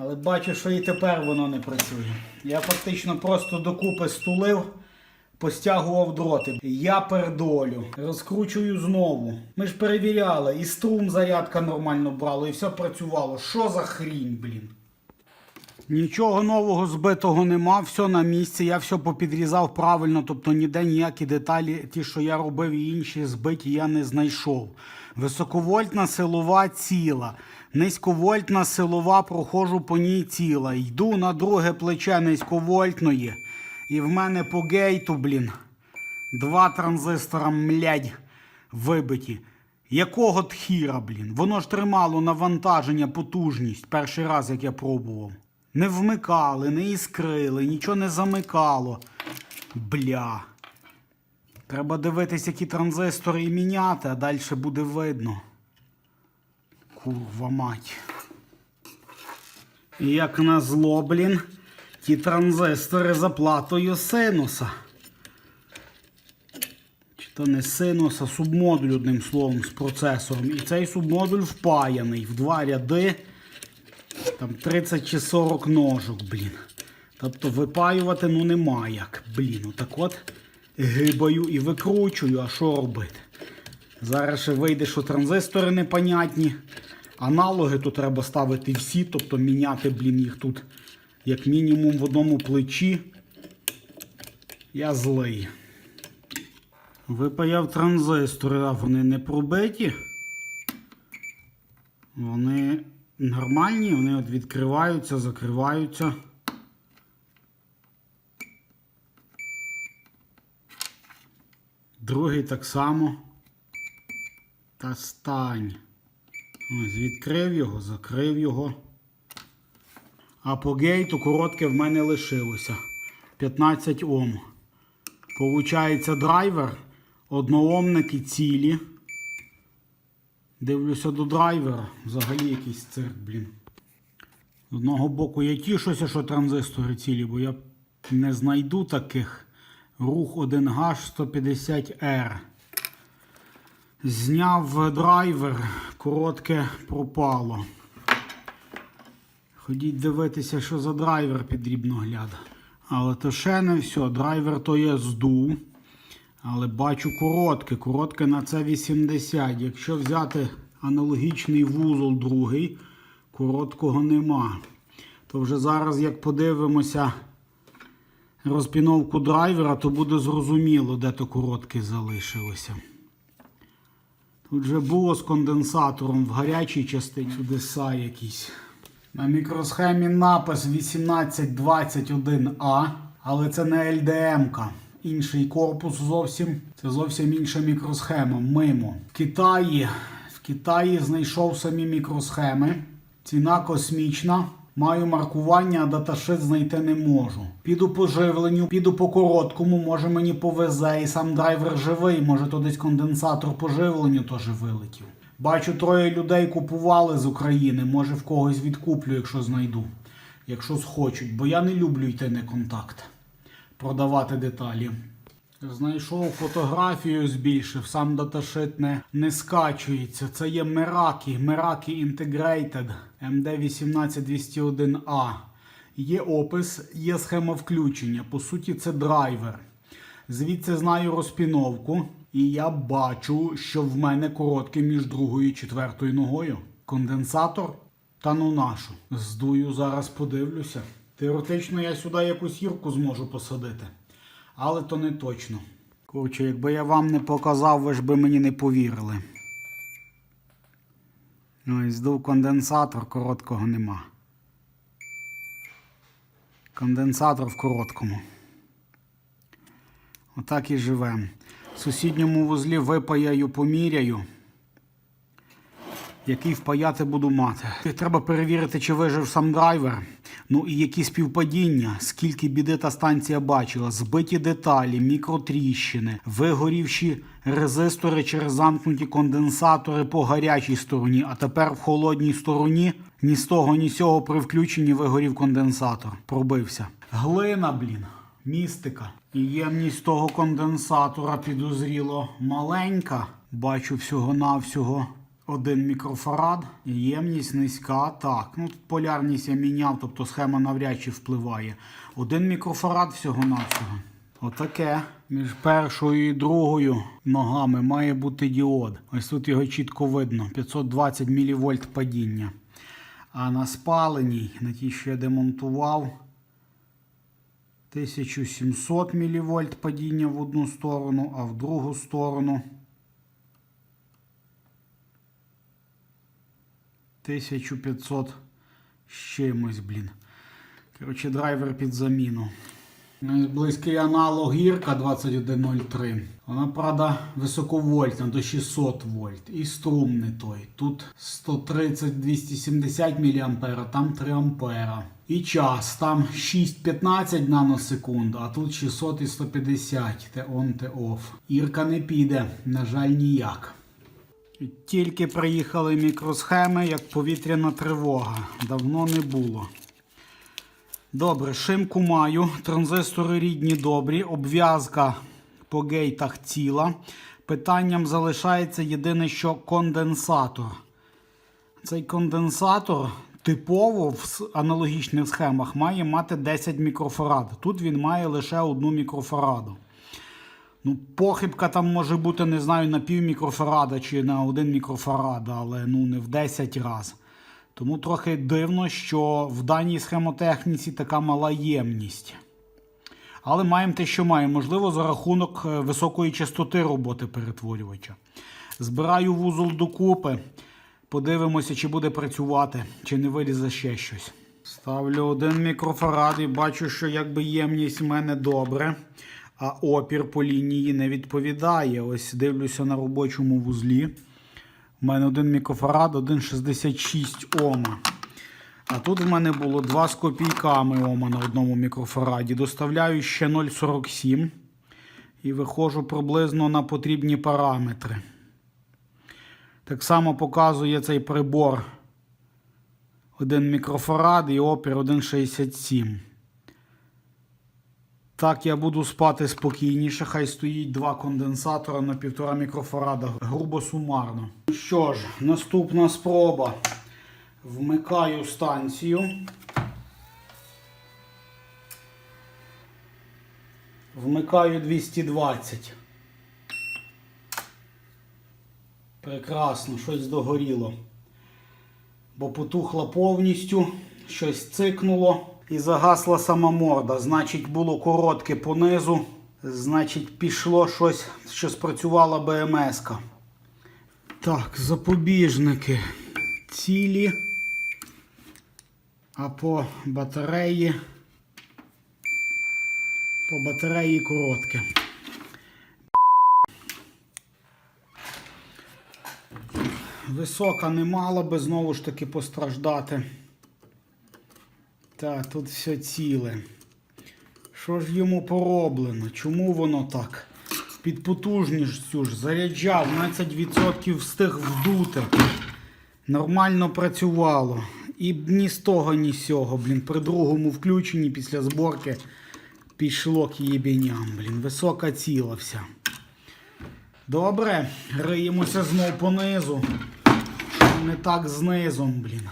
Але бачу, що і тепер воно не працює. Я фактично просто докупи стулив, постягував дроти. Я пердолю, розкручую знову. Ми ж перевіряли, і струм зарядка нормально брала, і все працювало. Що за хрінь, блін? Нічого нового збитого нема, все на місці. Я все попідрізав правильно, тобто ніде ніякі деталі, ті, що я робив, і інші збиті, я не знайшов. Високовольтна силова ціла. Низьковольтна силова, проходжу по ній ціла. Йду на друге плече низьковольтної. І в мене по гейту, блін, два транзистора, млядь, вибиті. Якого тхіра, блін? Воно ж тримало навантаження, потужність перший раз, як я пробував. Не вмикали, не іскрили, нічого не замикало. Бля. Треба дивитись, які транзистори і міняти, а далі буде видно. Курва мать. І як назло, блін, ті транзистори за платою синуса. Чи то не синус, а субмодуль, одним словом, з процесором. І цей субмодуль впаяний в два ряди. Там 30 чи 40 ножок, блін. Тобто випаювати ну нема як. Блін, отак от гибаю і викручую, а що робити? Зараз ще вийде, що транзистори непонятні. Аналоги тут треба ставити всі, тобто міняти, блін, їх тут як мінімум в одному плечі. Я злий. Випаяв транзистори, а вони не пробиті. Вони нормальні, вони от відкриваються, закриваються. Другий так само. Та стань. Ось відкрив його, закрив його. А по гейту коротке в мене лишилося. 15 Ом. Получається драйвер, одноомники цілі. Дивлюся до драйвера. Взагалі якийсь цирк, блін. З одного боку я тішуся, що транзистори цілі, бо я не знайду таких. Рух 1H 150R. Зняв драйвер, коротке пропало. Ходіть дивитися, що за драйвер під дрібногляд. Але то ще не все. Драйвер то я зду. Але бачу коротке. Коротке на це 80. Якщо взяти аналогічний вузол другий, короткого нема. То вже зараз, як подивимося розпіновку драйвера, то буде зрозуміло, де то коротке залишилося. Тут вже було з конденсатором в гарячій частині чудеса якісь. На мікросхемі напис 1821А, але це не LDM-ка. Інший корпус зовсім. Це зовсім інша мікросхема. Мимо. В Китаї, в Китаї знайшов самі мікросхеми. Ціна космічна. Маю маркування, а даташит знайти не можу. Піду по живленню, піду по короткому, може мені повезе, і сам драйвер живий, може то десь конденсатор по живленню теж вилетів. Бачу, троє людей купували з України, може в когось відкуплю, якщо знайду, якщо схочуть, бо я не люблю йти на контакт, продавати деталі. Знайшов фотографію, збільшив, сам даташит не, не скачується. Це є Meraki, Meraki Integrated MD18201A. Є опис, є схема включення. По суті, це драйвер. Звідси знаю розпіновку, і я бачу, що в мене коротке між другою і четвертою ногою. Конденсатор? Та ну нашу. Здую, зараз подивлюся. Теоретично я сюди якусь гірку зможу посадити. Але то не точно. Коротше, якби я вам не показав, ви ж би мені не повірили. Ось здув конденсатор, короткого нема. Конденсатор в короткому. Отак і живемо. В сусідньому вузлі випаяю, поміряю. Який впаяти буду мати. Треба перевірити, чи вижив сам драйвер. Ну і які співпадіння, скільки біди та станція бачила, збиті деталі, мікротріщини, вигорівші резистори через замкнуті конденсатори по гарячій стороні, а тепер в холодній стороні ні з того, ні з цього при включенні вигорів конденсатор. Пробився. Глина, блін, містика. І ємність того конденсатора підозріло маленька. Бачу всього-навсього 1 мікрофарад, ємність низька. Так, ну тут полярність я міняв, тобто схема навряд чи впливає. 1 мікрофарад всього-навсього. Отаке. Між першою і другою ногами має бути діод. Ось тут його чітко видно. 520 мВ падіння. А на спаленій, на тій, що я демонтував, 1700 мВ падіння в одну сторону, а в другу сторону 1500 з чимось, блін. Коротше, драйвер під заміну. Близький аналог гірка 2103. Вона, правда, високовольтна до 600 вольт. І струм не той. Тут 130-270 мА, там 3 А. І час. Там 6-15 наносекунд, а тут 600 і 150 те on, те off. Ірка не піде, на жаль, ніяк. Тільки приїхали мікросхеми, як повітряна тривога. Давно не було. Добре, шимку маю, транзистори рідні добрі, обв'язка по гейтах ціла. Питанням залишається єдине, що конденсатор. Цей конденсатор типово в аналогічних схемах має мати 10 мікрофарад. Тут він має лише одну мікрофараду. Ну, похибка там може бути, не знаю, на пів мікрофарада чи на один мікрофарад, але ну не в 10 разів. Тому трохи дивно, що в даній схемотехніці така мала ємність. Але маємо те, що маємо. Можливо, за рахунок е, високої частоти роботи перетворювача. Збираю вузол докупи. Подивимося, чи буде працювати, чи не вилізе ще щось. Ставлю один мікрофарад і бачу, що якби ємність в мене добре, а опір по лінії не відповідає. Ось дивлюся на робочому вузлі. У мене один мікрофарад, 1,66 Ома. А тут в мене було 2 з копійками Ома на одному мікрофараді. Доставляю ще 0,47 і виходжу приблизно на потрібні параметри. Так само показує цей прибор 1 мікрофарад і опір 1,67. Так, я буду спати спокійніше. Хай стоїть два конденсатора на 1,5 мікрофарада. Грубо сумарно. Що ж, наступна спроба. Вмикаю станцію. Вмикаю 220. Прекрасно, щось догоріло. Бо потухла повністю, щось цикнуло і загасла сама морда. Значить, було коротке понизу. Значить, пішло щось, що спрацювала БМС-ка. Так, запобіжники цілі. А по батареї. По батареї коротке. Висока не мала би знову ж таки постраждати. Так, тут все ціле. Що ж йому пороблено? Чому воно так? Під потужністю ж заряджав, 12% встиг вдути. Нормально працювало. І ні з того, ні з сього, блін. При другому включенні після зборки пішло к єбіням, блін. Висока ціла вся. Добре, риємося знов понизу. Не так з низом, блін.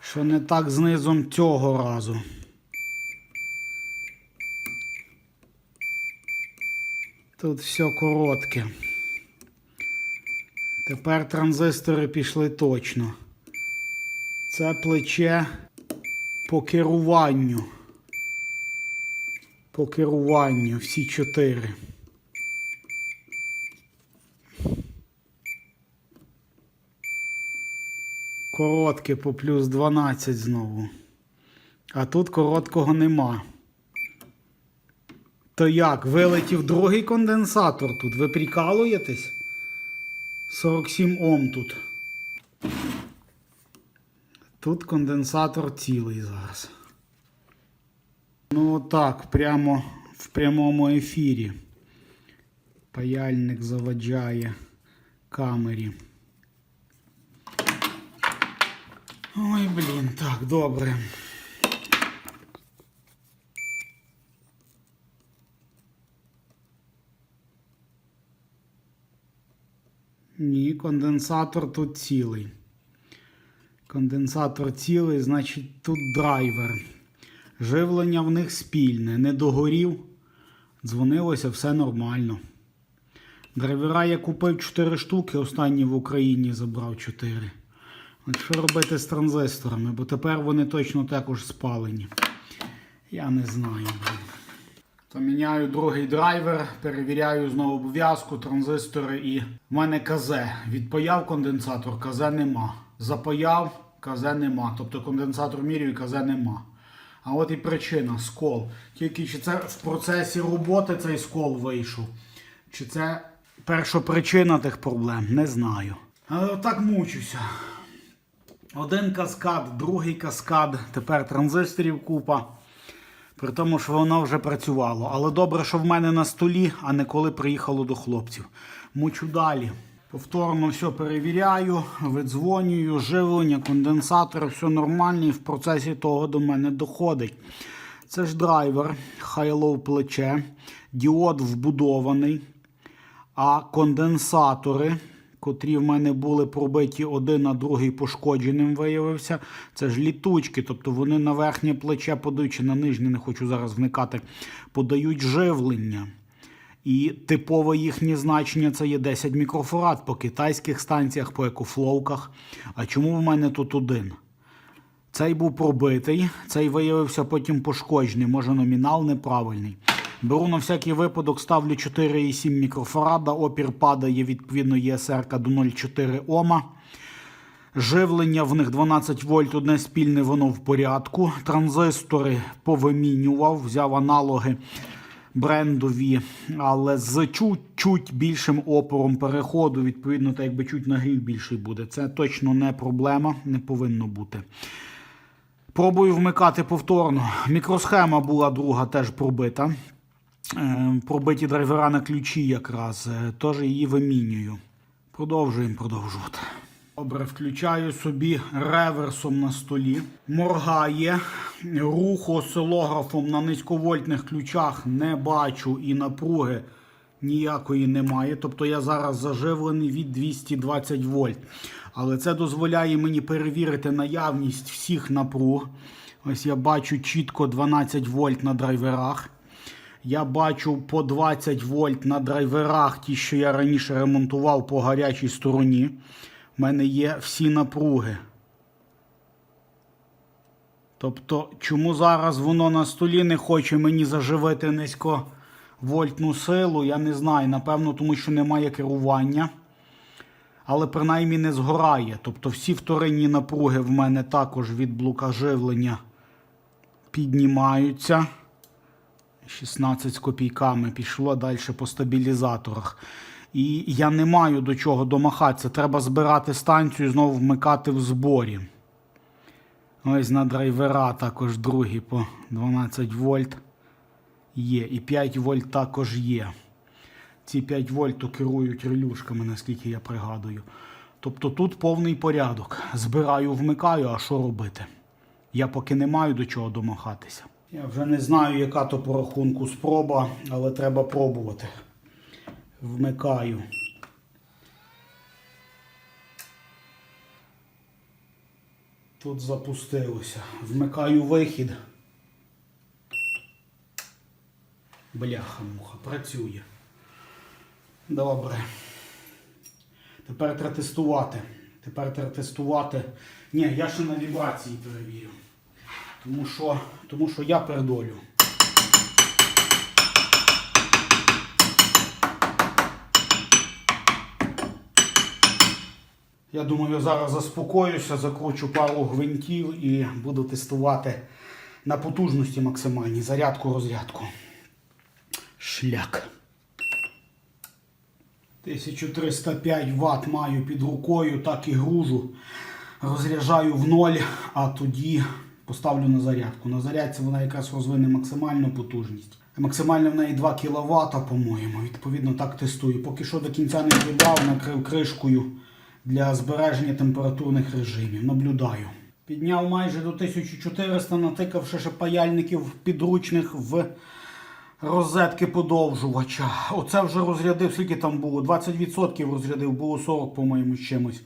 Що не так з низом цього разу. Тут все коротке. Тепер транзистори пішли точно. Це плече по керуванню. По керуванню всі чотири. Коротке по плюс 12 знову. А тут короткого нема. То як, вилетів другий конденсатор тут? Ви прикалуєтесь? 47 Ом тут. Тут конденсатор цілий зараз. Ну так, прямо в прямому ефірі. Паяльник заваджає камері. Ой, блін, так, добре. Ні, конденсатор тут цілий. Конденсатор цілий, значить тут драйвер. Живлення в них спільне. Не догорів. Дзвонилося, все нормально. Драйвера я купив 4 штуки, останні в Україні забрав 4. Що робити з транзисторами, бо тепер вони точно також спалені. Я не знаю. То міняю другий драйвер, перевіряю знову обв'язку, транзистори і в мене КЗ. Відпаяв конденсатор, КЗ нема. Запаяв, КЗ нема. Тобто конденсатор міряю, КЗ нема. А от і причина скол. Тільки чи це в процесі роботи цей скол вийшов, чи це перша причина тих проблем, не знаю. Але отак мучуся. Один каскад, другий каскад, тепер транзисторів купа. При тому, що воно вже працювало. Але добре, що в мене на столі, а не коли приїхало до хлопців. Мучу далі. Повторно все перевіряю, видзвонюю, живлення, конденсатори, все нормально і в процесі того до мене доходить. Це ж драйвер, хай-лоу плече, діод вбудований, а конденсатори, котрі в мене були пробиті один, а другий пошкодженим виявився, це ж літучки, тобто вони на верхнє плече подають, чи на нижнє, не хочу зараз вникати, подають живлення. І типове їхнє значення це є 10 мікрофарад по китайських станціях, по екофлоуках. А чому в мене тут один? Цей був пробитий, цей виявився потім пошкоджений, може номінал неправильний. Беру на всякий випадок, ставлю 4,7 мікрофарада, опір падає відповідно ЄСР до 0,4 Ома. Живлення в них 12 вольт, одне спільне, воно в порядку. Транзистори повимінював, взяв аналоги брендові, але з чуть-чуть більшим опором переходу, відповідно, так якби чуть нагрів більший буде. Це точно не проблема, не повинно бути. Пробую вмикати повторно. Мікросхема була друга теж пробита. Е, Пробиті драйвера на ключі якраз. е, Теж її вимінюю. Продовжуємо продовжувати. Добре, включаю собі реверсом на столі. Моргає. Руху осцилографом на низьковольтних ключах не бачу і напруги ніякої немає. Тобто я зараз заживлений від 220 вольт. Але це дозволяє мені перевірити наявність всіх напруг. Ось я бачу чітко 12 вольт на драйверах. Я бачу по 20 вольт на драйверах, ті, що я раніше ремонтував по гарячій стороні. У мене є всі напруги. Тобто, чому зараз воно на столі не хоче мені заживити низьковольтну силу, я не знаю. Напевно, тому що немає керування. Але принаймні не згорає. Тобто всі вторинні напруги в мене також від блока живлення піднімаються. 16 з копійками пішло далі по стабілізаторах. І я не маю до чого домахатися. Треба збирати станцію і знову вмикати в зборі. Ось на драйвера також другі по 12 вольт є. І 5 вольт також є. Ці 5 вольт керують релюшками, наскільки я пригадую. Тобто тут повний порядок. Збираю, вмикаю, а що робити? Я поки не маю до чого домахатися. Я вже не знаю, яка то по рахунку спроба, але треба пробувати. Вмикаю. Тут запустилося. Вмикаю вихід. Бляха-муха, працює. Добре. Тепер треба тестувати. Тепер треба тестувати. Ні, я ще на вібрації перевірю. Тому що, тому що я передолю. Я думаю, зараз заспокоюся, закручу пару гвинтів і буду тестувати на потужності максимальній. Зарядку, розрядку. Шляк. 1305 Вт маю під рукою, так і гружу. Розряджаю в ноль, а тоді поставлю на зарядку. На зарядці вона якраз розвине максимальну потужність. Максимально в неї 2 кВт, по-моєму. Відповідно, так тестую. Поки що до кінця не прибрав, накрив кришкою для збереження температурних режимів. Наблюдаю. Підняв майже до 1400, натикавши ще паяльників підручних в розетки подовжувача. Оце вже розрядив, скільки там було? 20% розрядив, було 40, по-моєму, з чимось.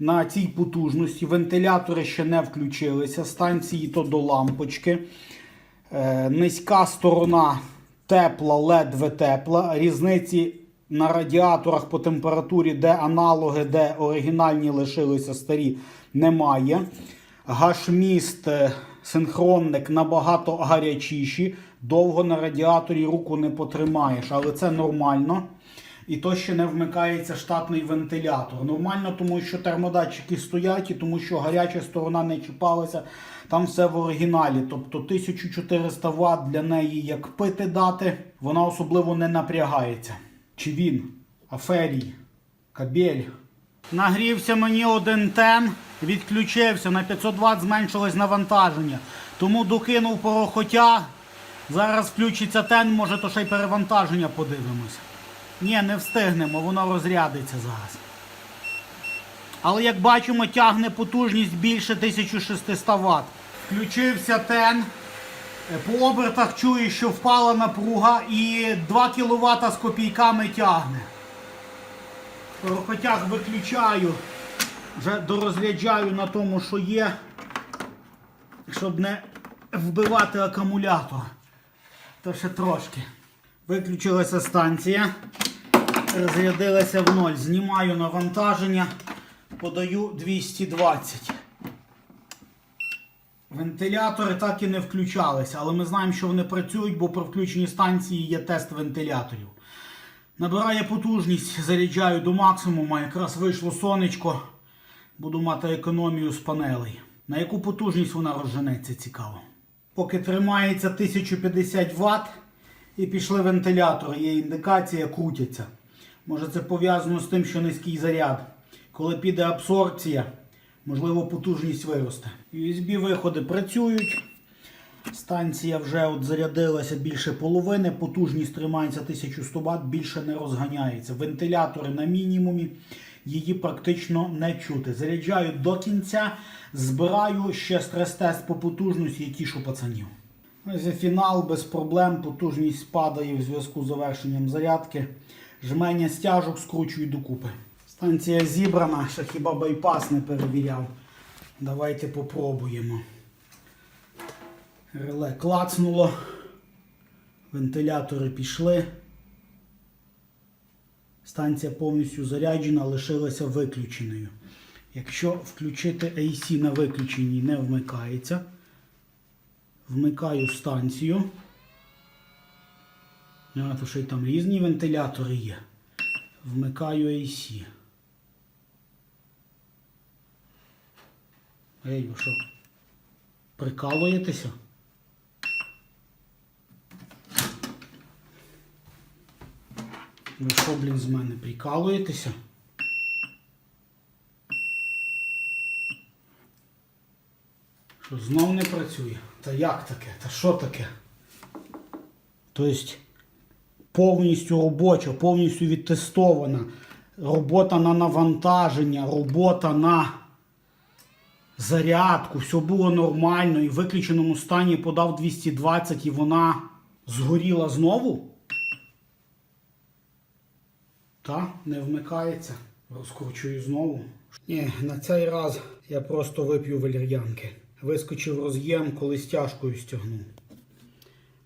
На цій потужності вентилятори ще не включилися. Станції то до лампочки. Е, низька сторона тепла, ледве тепла. Різниці на радіаторах по температурі, де аналоги, де оригінальні лишилися старі, немає. Гашміст, е, синхронник набагато гарячіші. Довго на радіаторі руку не потримаєш, але це нормально. І то ще не вмикається штатний вентилятор. Нормально, тому що термодатчики стоять і тому що гаряча сторона не чіпалася. Там все в оригіналі. Тобто 1400 Вт для неї як пити дати, вона особливо не напрягається. Чи він? Аферій, кабель. Нагрівся мені один тен, відключився, на 500 Вт зменшилось навантаження. Тому докинув порохотя. Зараз включиться тен, може то ще й перевантаження подивимося. Ні, не встигнемо, воно розрядиться зараз. Але як бачимо, тягне потужність більше 1600 Вт. Включився тен. По обертах чую, що впала напруга і 2 кВт з копійками тягне. Порохотяг виключаю, вже дорозряджаю на тому, що є, щоб не вбивати акумулятор. То ще трошки. Виключилася станція, розрядилася в ноль. Знімаю навантаження, подаю 220. Вентилятори так і не включалися, але ми знаємо, що вони працюють, бо при включенні станції є тест вентиляторів. Набирає потужність, заряджаю до максимуму, якраз вийшло сонечко. Буду мати економію з панелей. На яку потужність вона розженеться, цікаво. Поки тримається 1050 Вт і пішли вентилятори, є індикація, крутяться. Може це пов'язано з тим, що низький заряд. Коли піде абсорбція, можливо потужність виросте. USB-виходи працюють. Станція вже от зарядилася більше половини, потужність тримається 1100 Вт, більше не розганяється. Вентилятори на мінімумі, її практично не чути. Заряджаю до кінця, збираю ще стрес-тест по потужності, які ж у пацанів. Ось фінал без проблем, потужність падає в зв'язку з завершенням зарядки. Жмення стяжок скручую докупи. Станція зібрана, ще хіба байпас не перевіряв. Давайте попробуємо. Реле клацнуло. Вентилятори пішли. Станція повністю заряджена, лишилася виключеною. Якщо включити AC на виключенні не вмикається, вмикаю станцію. А, то ще й там різні вентилятори є. Вмикаю AC. Ей, ви що? Прикалуєтеся? Ви що, блін, з мене прикалуєтеся? Що знов не працює? Та як таке? Та що таке? Тобто повністю робоча, повністю відтестована. Робота на навантаження, робота на зарядку, все було нормально і в виключеному стані подав 220 і вона згоріла знову. Та, не вмикається. Розкручую знову. Ні, на цей раз я просто вип'ю валір'янки. Вискочив роз'єм, коли стяжкою стягнув.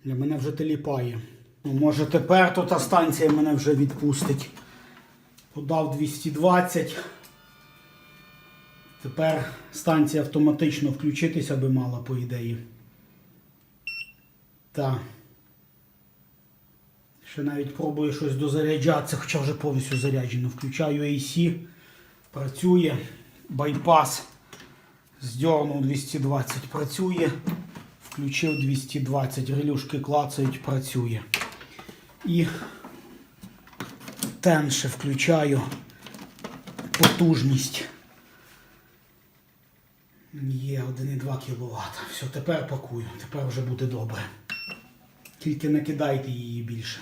Для мене вже теліпає. Ну, може тепер то та станція мене вже відпустить. Подав 220. Тепер станція автоматично включитися би мала, по ідеї. Так. Ще навіть пробую щось дозаряджатися, хоча вже повністю заряджено. Включаю AC, працює. Байпас. Здьорнув 220, працює. Включив 220, релюшки клацають, працює. І тенше включаю потужність. Є 1,2 кВт. Все, тепер пакую, тепер вже буде добре. Тільки не кидайте її більше.